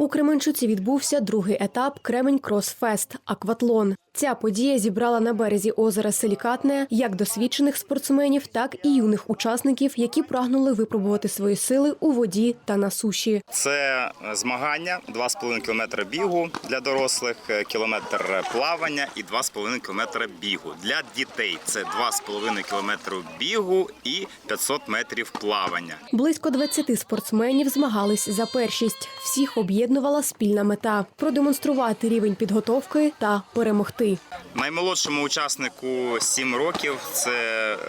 У Кременчуці відбувся другий етап Кремень Кросфест Акватлон. Ця подія зібрала на березі озера Силікатне як досвідчених спортсменів, так і юних учасників, які прагнули випробувати свої сили у воді та на суші. Це змагання 2,5 км бігу для дорослих, кілометр плавання і 2,5 км бігу. Для дітей це 2,5 км бігу і 500 метрів плавання. Близько 20 спортсменів змагались за першість. Всіх об'єднувала спільна мета продемонструвати рівень підготовки та перемогти. Наймолодшому учаснику 7 років це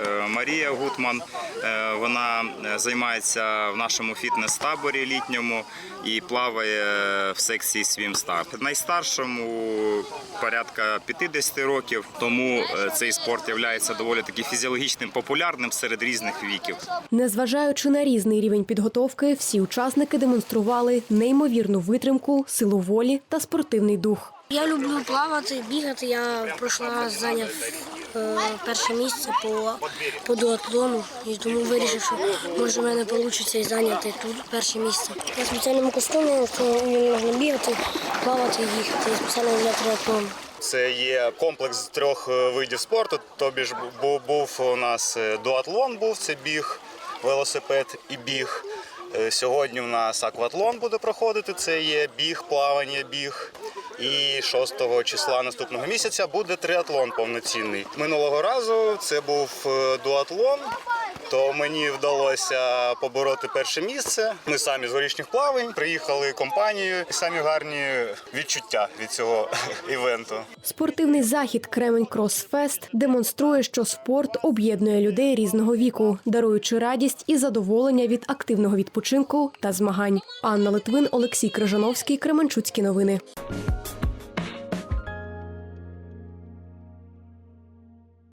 е, Марія Гутман. Е, Вона е, займається в нашому фітнес-таборі літньому і плаває в секції Свімстар. Найстаршому порядка 50 років, тому цей спорт є доволі таки фізіологічним популярним серед різних віків. Незважаючи на різний рівень підготовки, всі учасники демонстрували неймовірну витримку, силу волі та спортивний дух. Я люблю плавати, бігати. Я прошлий раз зайняв е, перше місце по, по дуатлону і тому вирішив, що може в мене вийде і зайняти тут перше місце. На спеціальному костюмі, що можна бігати, плавати і їхати спеціально для триатлону. Це є комплекс з трьох е, видів спорту. Тобі ж був у нас е, дуатлон, був це біг, велосипед і біг. Е, Сьогодні в нас акватлон буде проходити. Це є біг, плавання, біг. І 6 числа наступного місяця буде триатлон повноцінний. Минулого разу це був е, дуатлон. То мені вдалося побороти перше місце. Ми самі з горішніх плавань приїхали компанією. І самі гарні відчуття від цього івенту. Спортивний захід Кремень Кросфест демонструє, що спорт об'єднує людей різного віку, даруючи радість і задоволення від активного відпочинку та змагань. Анна Литвин, Олексій Крижановський, Кременчуцькі новини.